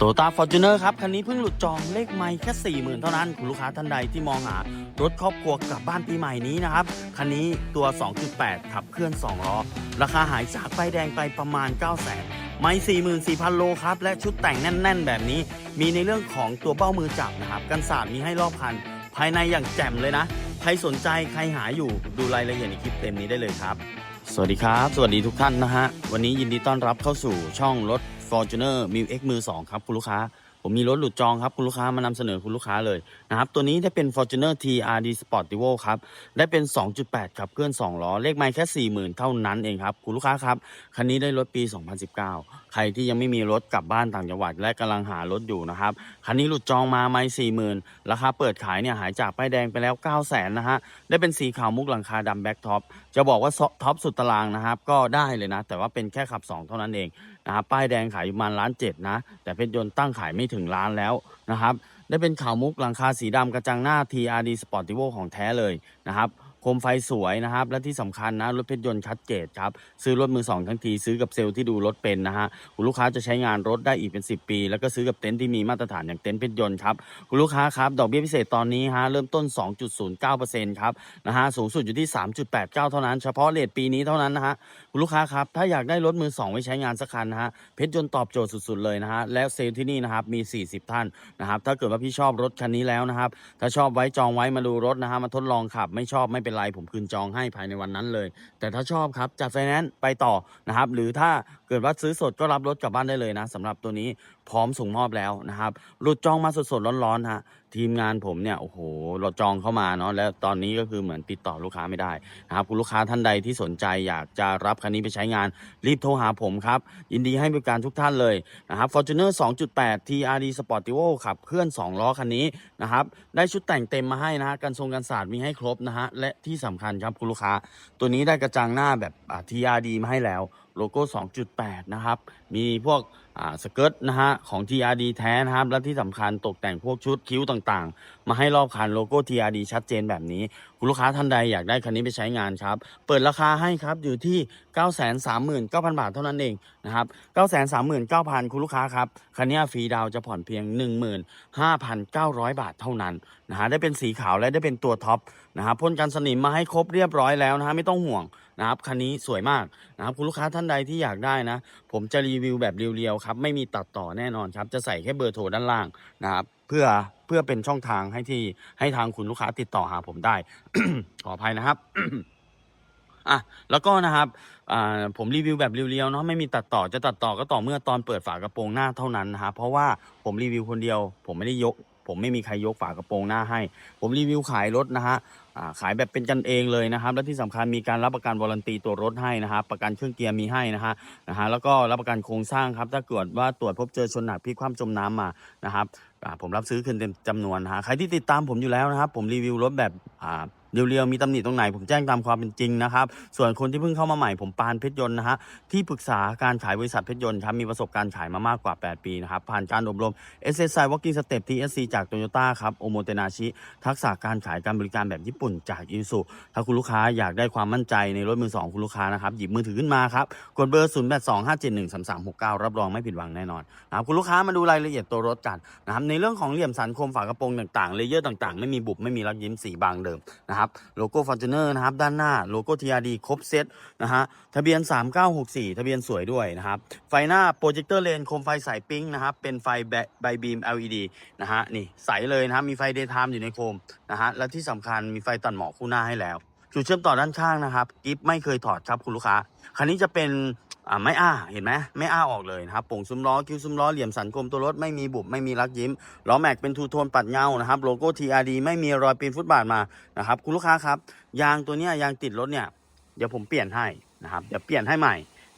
โตต้าฟอร์จูเนอร์ครับ คันนี้เพิ่งหลุดจองเลขไม่แค่ 4 0,000 เท่านั้น คุณลูกค้าท่านใดที่มองหารถครอบครัวกลับบ้านปีใหม่นี้นะครับ คันนี้ตัว 2.8 ขับเคลื่อน 2 ล้อ ราคาหายจากป้ายแดงไปประมาณ 9 0 0 0 0 0 ไม่ 44,000 โลครับ และชุดแต่งแน่น ๆ แบบนี้ มีในเรื่องของตัวเบ้ามือจับนะครับ กันสาดมีให้รอบคัน ภายในอย่างแจ่มเลยนะ ใครสนใจใครหาอยู่ดูรายละเอียดในคลิปเต็มนี้ได้เลยครับ สวัสดีครับ สวัสดีทุกท่านนะฮะวันนี้ยินดีต้อนรับเข้าสู่ช่องรถ Fortuner m i X มือ2ครับคุณลูกค้า ผมมีรถหลุดจองครับคุณลูกค้ามานำเสนอคุณลูกค้าเลยนะครับตัวนี้ได้เป็น Fortuner TRD Sportivo ครับได้เป็น 2.8 ครับเคลื่อน 2 ล้อ เลขไมล์แค่ 40,000 เท่านั้นเองครับคุณลูกค้าครับคันนี้ได้รถปี 2019 ใครที่ยังไม่มีรถกลับบ้านต่างจังหวัดและกำลังหารถอยู่นะครับคันนี้หลุดจองมาไม่40,000 ราคาเปิดขายเนี่ยหายจากป้ายแดงไปแล้ว 9 0 0 0 0นะฮะได้เป็นสีขาวมุกหลังคาดำแบ็กท็อปจะบอกว่าท็อปสุดตารางนะครับก็ได้เลยนะแต่ว่าเป็นแค่ขับ 2 เท่านั้นเอง นะครับป้ายแดงขายอยู่ประมาณล้านเจ็ดนะ แต่เพชรยนต์ตั้งขายไม่ถึงล้านแล้วนะครับ ได้เป็นขาวมุกหลังคาสีดำกระจังหน้า TRD Sportivo ของแท้เลยนะครับ มไฟสวยนะครับ และที่สำคัญนะรถเพชรยนต์ชัดเจนครับ ซื้อรถมือสองทั้งทีซื้อกับเซลล์ที่ดูรถเป็นนะฮะคุณลูกค้าจะใช้งานรถได้อีกเป็น 10 ปี แล้วก็ซื้อกับเต็นท์ที่มีมาตรฐานอย่างเต็นท์เพชรยนต์ครับคุณลูกค้าครับดอกเบี้ยพิเศษตอนนี้ฮะเริ่มต้น 2.09%ครับนะฮะสูงสุดอยู่ที่ 3.89 เท่านั้นเฉพาะเลทปีนี้เท่านั้นนะฮะคุณลูกค้าครับถ้าอยากได้รถมือสองไว้ใช้งานสักคันนะฮะเพชรยนต์ตอบโจทย์สุดๆเลยนะฮะและเซลล์ที่นี่นะครับมี 40 ท่านนะครับถ้าเกิดว่าพี่ชอบรถคันนี้แล้วนะครับถ้าชอบไว้จองไว้มาดูรถนะฮะมาทดลองขับไม่ชอบไม่เป็นไรผมคืนจองให้ภายในวันนั้นเลย แต่ถ้าชอบครับจัดไฟแนนซ์ไปต่อนะครับหรือถ้าเกิดว่าซื้อสดก็รับรถกลับบ้านได้เลยนะสำหรับตัวนี้ พร้อมส่งมอบแล้วนะครับหลุดจองมาสดๆร้อนๆฮะทีมงานผมเนี่ยโอ้โหเราจองเข้ามาเนาะแล้วตอนนี้ก็คือเหมือนติดต่อลูกค้าไม่ได้นะครับคุณลูกค้าท่านใดที่สนใจอยากจะรับคันนี้ไปใช้งานรีบโทรหาผมครับยินดีให้บริการทุกท่านเลยนะครับ Fortuner 2.8 TRD Sportivo ขับเคลื่อน 2 ล้อคันนี้นะครับได้ชุดแต่งเต็มมาให้นะฮะกันทรงกันศาสตร์มีให้ครบนะฮะและที่สำคัญครับคุณลูกค้า ตัวนี้ได้กระจังหน้าแบบอ่า TRD มาให้แล้วโลโก้ 2.8 นะครับ มีพวก สเกิร์ตนะฮะของ TRD แท้นะครับ และที่สำคัญตกแต่งพวกชุดคิ้วต่างๆ มาให้รอบคันโลโก้ TRD ชัดเจนแบบนี้คุณลูกค้าท่านใดอยากได้คันนี้ไปใช้งานครับ เปิดราคาให้ครับอยู่ที่ 939,000 บาทเท่านั้นเองนะครับ 939,000 คุณลูกค้าครับ คันนี้ฟรีดาวจะผ่อนเพียง 15,900 บาทเท่านั้นนะฮะ ได้เป็นสีขาวและได้เป็นตัวท็อปนะครับพ่นกันสนิมมาให้ครบเรียบร้อยแล้วนะฮะไม่ต้องห่วงนะครับคันนี้สวยมากนะครับคุณลูกค้าท่านใดที่อยากได้นะ ผมจะรีวิวแบบเรียวๆครับไม่มีตัดต่อแน่นอนครับจะใส่แค่เบอร์โทรด้านล่างนะครับ เพื่อเพื่อเป็นช่องทางให้ที่ให้ทางคุณลูกค้าติดต่อหาผมได้ ขออภัยนะครับอะแล้วก็นะครับอ่าผมรีวิวแบบเรียวๆเนาะไม่มีตัดต่อจะตัดต่อก็ต่อเมื่อตอนเปิดฝากระโปรงหน้าเท่านั้นนะครับเพราะว่าผมรีวิวคนเดียว ผมไม่ได้ยก ผมไม่มีใครยกฝากระโปรงหน้าให้ ผมรีวิวขายรถนะฮะ ขายแบบเป็นกันเองเลยนะครับ และที่สำคัญมีการรับประกันวารันตีตัวรถให้นะครับประกันเครื่องเกียร์มีให้นะฮะนะฮะแล้วก็รับประกันโครงสร้างครับถ้าเกิดว่าตรวจพบเจอชนหนักพลิกคว่ำจมน้ำมานะครับผมรับซื้อคืนเต็มจำนวนนะฮะใครที่ติดตามผมอยู่แล้วนะครับ ผมรีวิวรถแบบอ่า เรียวๆมีตำหนิตรงไหนผมแจ้งตามความเป็นจริงนะครับ ส่วนคนที่เพิ่งเข้ามาใหม่ผมปานเพชรยนต์นะฮะที่ปรึกษาการขายบริษัทเพชรยนต์ครับมีประสบการณ์ขายมามากกว่า 8 ปีนะครับ ผ่านการอบรม SSI Walking Step TSC จาก Toyota ครับโอโมเตนาชิ ทักษะการขายการบริการแบบญี่ปุ่นจากอิสุถ้าคุณลูกค้าอยากได้ความมั่นใจในรถมือสองคุณลูกค้านะครับหยิบมือถือขึ้นมาครับกดเบอร์0 8 2 5 7 1 3 3 6 9 รับรองไม่ผิดหวังแน่นอนนะครับคุณลูกค้ามาดูรายละเอียดตัวรถกันนะครับในเรื่องของเหลี่ยมสันคมฝากระโปรงต่างๆเลเยอร์ต่างๆ ไม่มีบุบไม่มีรักยิ้มสีบางเดิมนะครับโลโก้ Fortuner นะครับด้านหน้าโลโก้ TRD ครบเซตนะฮะทะเบียน 3964 ทะเบียนสวยด้วยนะครับไฟหน้าโปรเจคเตอร์เลนโคมไฟสายปิ๊งนะครับเป็นไฟไบบีม LED นะฮะนี่ใสเลยนะครับมีไฟเดย์ไทม์อยู่ในโคมนะฮะและที่สำคัญมีไฟตัดหมอกคู่หน้าให้แล้วจุดเชื่อมต่อด้านข้างนะครับกิฟไม่เคยถอดครับคุณลูกค้าคันนี้จะเป็น อ่าไม่อ้าเห็นไหมไม่อ้าออกเลยนะครับโป่งซุ้มล้อคิ้วซุ้มล้อเหลี่ยมสันคมตัวรถไม่มีบุบไม่มีรักยิ้มล้อแม็กเป็นทูโทนปัดเงานะครับโลโก้ TRD ไม่มีรอยปีนฟุตบาทมานะครับคุณลูกค้าครับยางตัวเนี้ยยางติดรถเนี่ยเดี๋ยวผมเปลี่ยนให้นะครับเดี๋ยวเปลี่ยนให้ใหม่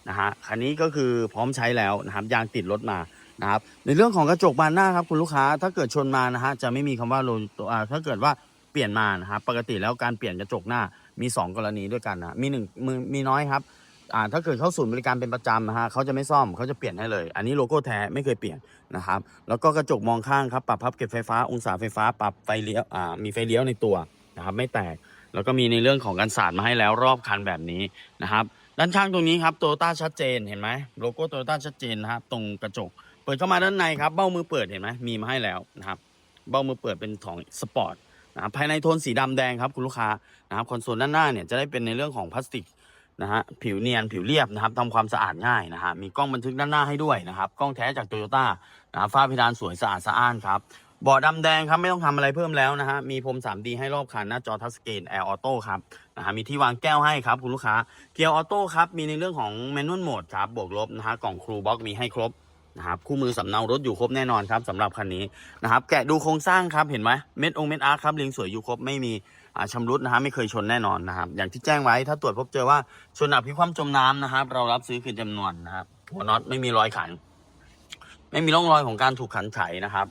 นะฮะคันนี้ก็คือพร้อมใช้แล้วนะครับยางติดรถมานะครับในเรื่องของกระจกบานหน้าครับคุณลูกค้าถ้าเกิดชนมานะฮะจะไม่มีคำว่าโลตัวอ่าถ้าเกิดว่าเปลี่ยนมานะครับปกติแล้วการเปลี่ยนกระจกหน้ามี 2 กรณีด้วยกันนะมีหนึ่งมีมีน้อยครับ อ่าถ้าเกิดเข้าศูนย์บริการเป็นประจำนะฮะเขาจะไม่ซ่อมเขาจะเปลี่ยนให้เลย อันนี้โลโก้แท้ไม่เคยเปลี่ยนนะครับแล้วก็กระจกมองข้างครับปรับพับเก็บไฟฟ้าองศาไฟฟ้าปรับไฟเลี้ยวอ่ามีไฟเลี้ยวในตัวนะครับไม่แตกแล้วก็มีในเรื่องของการสาดมาให้แล้วรอบคันแบบนี้นะครับด้านข้างตรงนี้ครับโตโยต้าชัดเจนเห็นไหมโลโก้โตโยต้าชัดเจนนะครับตรงกระจก เปิดเข้ามาด้านในครับเบ้ามือเปิดเห็นไหมมีมาให้แล้วนะครับเบ้ามือเปิดเป็นของสปอร์ตนะครับภายในโทนสีดำแดงครับคุณลูกค้านะครับคอนโซลด้านหน้าเนี่ยจะได้เป็นในเรื่องของพลาสติก นะฮะผิวเนียนผิวเรียบนะครับทำความสะอาดง่ายนะฮะมีกล้องบันทึกด้านหน้าให้ด้วยนะครับกล้องแท้จากโตโยต้านะฝ้าเพดานสวยสะอาดสะอ้านครับเบาะดำแดงครับไม่ต้องทำอะไรเพิ่มแล้วนะฮะมีพรม 3D ให้รอบคันหน้าจอทัชสกรีนแอร์ออโต้ครับนะฮะมีที่วางแก้วให้ครับคุณลูกค้าเกียร์ออโต้ครับมีในเรื่องของแมนนวลโหมดครับบวกลบนะฮะกล่องครูบ็อกมีให้ครบนะครับคู่มือสำเนารถอยู่ครบแน่นอนครับสำหรับคันนี้นะครับแกะดูโครงสร้างครับเห็นไหมเม็ดองเม็ดอาร์คครับเรียงสวยอยู่ครบไม่มี อ่าชำรุดนะฮะไม่เคยชนแน่นอนนะครับ อย่างที่แจ้งไว้ถ้าตรวจพบเจอว่าชนหนักพลิกคว่ำจมน้ำนะครับ เรารับซื้อคืนจำนวนนะครับ หัวน็อตไม่มีรอยขัน ไม่มีร่องรอยของการถูกขันไขนะครับ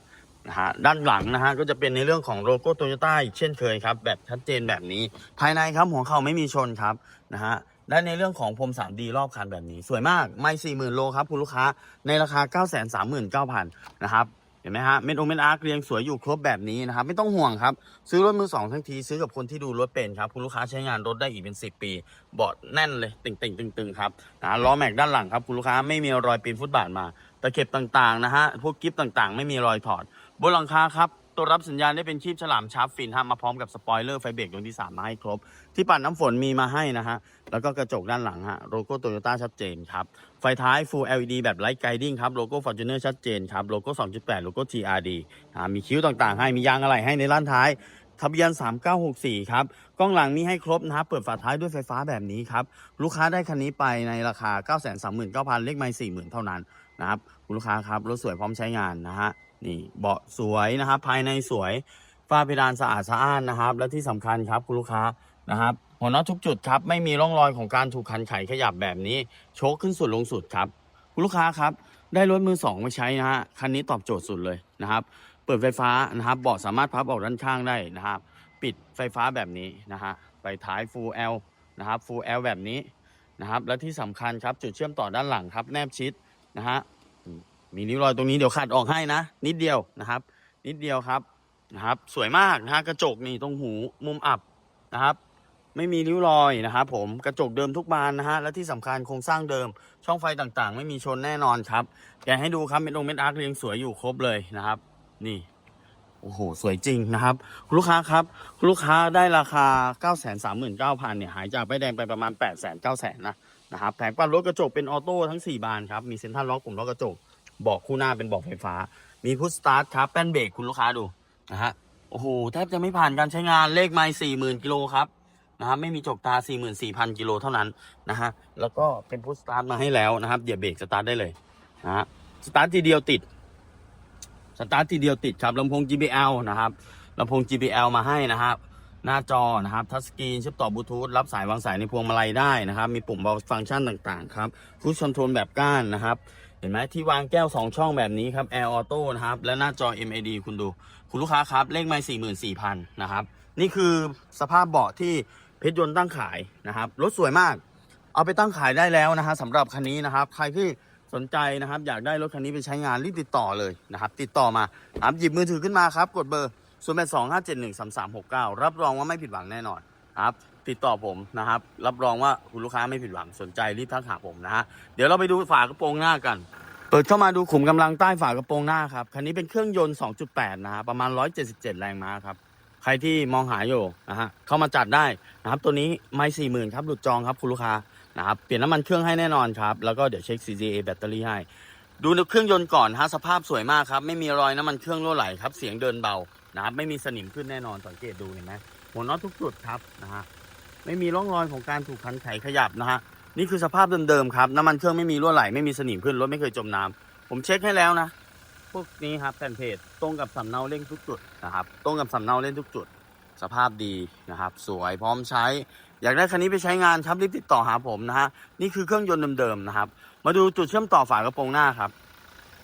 นะฮะด้านหลังนะฮะก็จะเป็นในเรื่องของโลโก้โตโยต้าอีกเช่นเคยครับ แบบชัดเจนแบบนี้ ภายในครับหัวเข่าไม่มีชนครับนะฮะและในเรื่องของพรม 3D รอบคันแบบนี้ สวยมากไม่ 40,000 โลครับ คุณลูกค้าในราคา 939,000 นะครับ เห็นไหมฮะเม็ดโอเม็ดอาร์คเรียงสวยอยู่ครบแบบนี้นะครับ ไม่ต้องห่วงครับ ซื้อรถมือสองทั้งทีซื้อกับคนที่ดูรถเป็นครับ คุณลูกค้าใช้งานรถได้อีกเป็น 10 ปีเบาะแน่นเลยติ่งติ่งตึงตึงๆครับนะล้อแม็กด้านหลังครับคุณลูกค้าไม่มีรอยปีนฟุตบาทมาตะเข็บต่างๆนะฮะพวกกิฟต่างๆ ไม่มีรอยถอดบนหลังคาครับ ตัวรับสัญญาณได้เป็นชีพฉลามชาร์ปฟินฮะมาพร้อมกับสปอยเลอร์ไฟเบรกดวงที่ 3 มาให้ครบ ที่ปัดน้ำฝนมีมาให้นะฮะ แล้วก็กระจกด้านหลังฮะโลโก้โตโยต้าชัดเจนครับ ไฟท้าย Full LED แบบไลท์ไกดิ้งครับ โลโก้ Fortuner ชัดเจนครับ โลโก้ 2.8 โลโก้ TRD มีคิ้วต่างๆ ให้มียางอะไหล่ให้ในล้านท้ายทะเบียน 3964 ครับ กล้องหลังมีให้ครบนะครับ เปิดฝาท้ายด้วยไฟฟ้าแบบนี้ครับ ลูกค้าได้คันนี้ไปในราคา 939,000 เลขไม่40,000 เท่านั้นนะครับ คุณลูกค้าครับ รถสวยพร้อมใช้งานนะฮะ นี่เบาะสวยนะครับ ภายในสวยฝ้าเพดานสะอาดสะอ้านนะครับ และที่สำคัญครับคุณลูกค้านะครับ หัวน็อตทุกจุดครับ ไม่มีร่องรอยของการถูกขันไขขยับแบบนี้ โชคขึ้นสุดลงสุดครับ คุณลูกค้าครับ ได้รถมือสองมาใช้นะฮะคันนี้ตอบโจทย์สุดเลยนะครับ เปิดไฟฟ้านะครับเบาะสามารถพับออกด้านข้างได้นะครับ ปิดไฟฟ้าแบบนี้นะฮะไฟท้าย Full L นะครับ Full L แบบนี้นะครับ และที่สำคัญครับจุดเชื่อมต่อด้านหลังครับ แนบชิดนะฮะ มีนิ้วรอยตรงนี้เดี๋ยวขัดออกให้นะ นิดเดียวนะครับ นิดเดียวครับนะครับ สวยมากนะฮะกระจกนี่ตรงหูมุมอับนะครับ ไม่มีริ้วรอยนะครับผมกระจกเดิมทุกบานนะฮะและที่สำคัญโครงสร้างเดิม ช่องไฟต่างๆ ไม่มีชนแน่นอนครับแกให้ดูครับเม็ดลงเม็ดอาร์คเรียงสวยอยู่ครบเลยนะครับ นี่โอ้โห สวยจริงนะครับ ลูกค้าครับ ลูกค้าได้ราคา 9 3 9 0 0 0เนี่ยหายจากใบแดงไปประมาณ 8 9 0 0 0 0นะนะครับแผงปั้นรถกระจกเป็นออโต้ทั้ง 4 บานครับ มีเซ็นทรัลล็อกปุ่มล็อกกระจก บอกคู่หน้าเป็นบอกไฟฟ้า มีพุทสตาร์ทครับแป้นเบรกคุณลูกค้าดูนะฮะโอ้โหแทบจะไม่ผ่านการใช้งานเลขไมล์สี่หมื่นกิโลครับนะครับไม่มีจกตา 44,000 กิโลเท่านั้นนะฮะแล้วก็เป็นพุทสตาร์ทมาให้แล้วนะครับเดี๋ยวเบรกสตาร์ทได้เลยนะฮะสตาร์ททีเดียวติดสตาร์ททีเดียวติดครับลำโพง JBL นะครับลำโพง JBL มาให้นะครับ หน้าจอนะครับทัชสกรีนเชื่อมต่อบลูทูธรับสายวางสายในพวงมาลัยได้นะครับ มีปุ่มฟังก์ชันต่างๆครับฟูชคอนโทรลแบบก้านนะครับ เห็นไหมที่วางแก้ว 2 ช่องแบบนี้ครับ Air Auto นะครับ และหน้าจอ MAD คุณดู คุณลูกค้าครับ เลขไมล์44,000นะครับ นี่คือสภาพเบาะที่เพชรยนต์ตั้งขายนะครับรถสวยมาก เอาไปตั้งขายได้แล้วนะฮะสำหรับคันนี้นะครับ ใครที่สนใจนะครับ อยากได้รถคันนี้ไปใช้งานรีบติดต่อเลยนะครับ ติดต่อมาครับหยิบมือถือขึ้นมาครับ กดเบอร์ 0 8 2 5 7 1 3 3 6 9รับรองว่าไม่ผิดหวังแน่นอนครับติดต่อผมนะครับ รับรองว่าคุณลูกค้าไม่ผิดหวังสนใจรีบทักหาผมนะฮะเดี๋ยวเราไปดูฝากระโปรงหน้ากัน เปิดเข้ามาดูขุมกำลังใต้ฝากระโปรงหน้าครับคันนี้เป็นเครื่องยนต์ 2.8 นะฮะประมาณ 177 แรงม้าครับใครที่มองหาอยู่นะฮะเข้ามาจัดได้นะครับตัวนี้ไม่สี่หมื่นครับหลุดจองครับคุณลูกค้านะครับเปลี่ยนน้ำมันเครื่องให้แน่นอนครับ แล้วก็เดี๋ยวเช็ค CGA แบตเตอรี่ให้ ดูเครื่องยนต์ก่อนฮะสภาพสวยมากครับ ไม่มีรอยน้ำมันเครื่องรั่วไหลครับ เสียงเดินเบา นะครับไม่มีสนิมขึ้นแน่นอนสังเกตดูเห็นไหมหัวน็อตทุกจุดครับนะฮะไม่มีร่องรอยของการถูกคันไขขยับนะฮะนี่คือสภาพเดิมๆครับน้ำมันเครื่องไม่มีรั่วไหลไม่มีสนิมขึ้นรถไม่เคยจมน้ำผมเช็คให้แล้วนะ พวกนี้ครับแผ่นเพจตรงกับสำเนาเล่งทุกจุดนะครับตรงกับสำเนาเล่นทุกจุด สภาพดีนะครับ สวยพร้อมใช้ อยากได้คันนี้ไปใช้งานครับรีบติดต่อหาผมนะฮะนี่คือเครื่องยนต์เดิมๆนะครับ มาดูจุดเชื่อมต่อฝากระโปรงหน้าครับ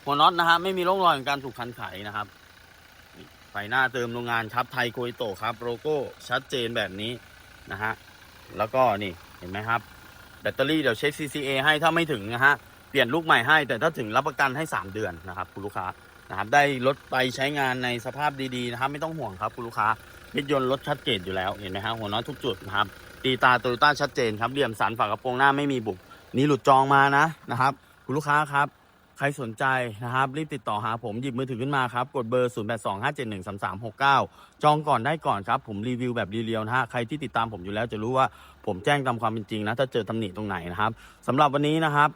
หัวน็อตนะฮะไม่มีร่องรอยของการถูกคันไขนะครับ ฟหน้าเติมโรงงานครับไทยโกอิโตครับโลโก้ชัดเจนแบบนี้นะฮะแล้วก็นี่เห็นไหมครับ แบตเตอรี่เดี๋ยวเช็ค CCA ให้ถ้าไม่ถึงนะฮะเปลี่ยนลูกใหม่ให้แต่ถ้าถึงรับประกันให้ 3 เดือนนะครับคุณลูกค้านะครับได้รถไปใช้งานในสภาพดีๆนะครับไม่ต้องห่วงครับคุณลูกค้ารถยนต์รถชัดเจนอยู่แล้วเห็นไหมฮะหัวน็อตทุกจุดนะครับตีตาโตโยต้าชัดเจนครับเหลี่ยมสันฝากระโปรงหน้าไม่มีบุบนี่หลุดจองมานะนะครับคุณลูกค้าครับ ใครสนใจนะครับ รีบติดต่อหาผมหยิบมือถือขึ้นมาครับ กดเบอร์ 0825713369 จองก่อนได้ก่อนครับ ผมรีวิวแบบเรียวๆนะฮะใครที่ติดตามผมอยู่แล้วจะรู้ว่าผมแจ้งตามความเป็นจริงนะ ถ้าเจอตำหนิตรงไหนนะครับสำหรับวันนี้นะครับ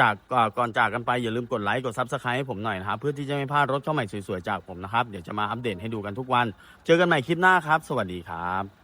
จากก่อนจากกันไปอย่าลืมกดไลค์กดซับสไครต์ให้ผมหน่อยนะครับ เพื่อที่จะไม่พลาดรถเข้าใหม่สวยๆจากผมนะครับ เดี๋ยวจะมาอัปเดตให้ดูกันทุกวัน เจอกันใหม่คลิปหน้าครับ สวัสดีครับ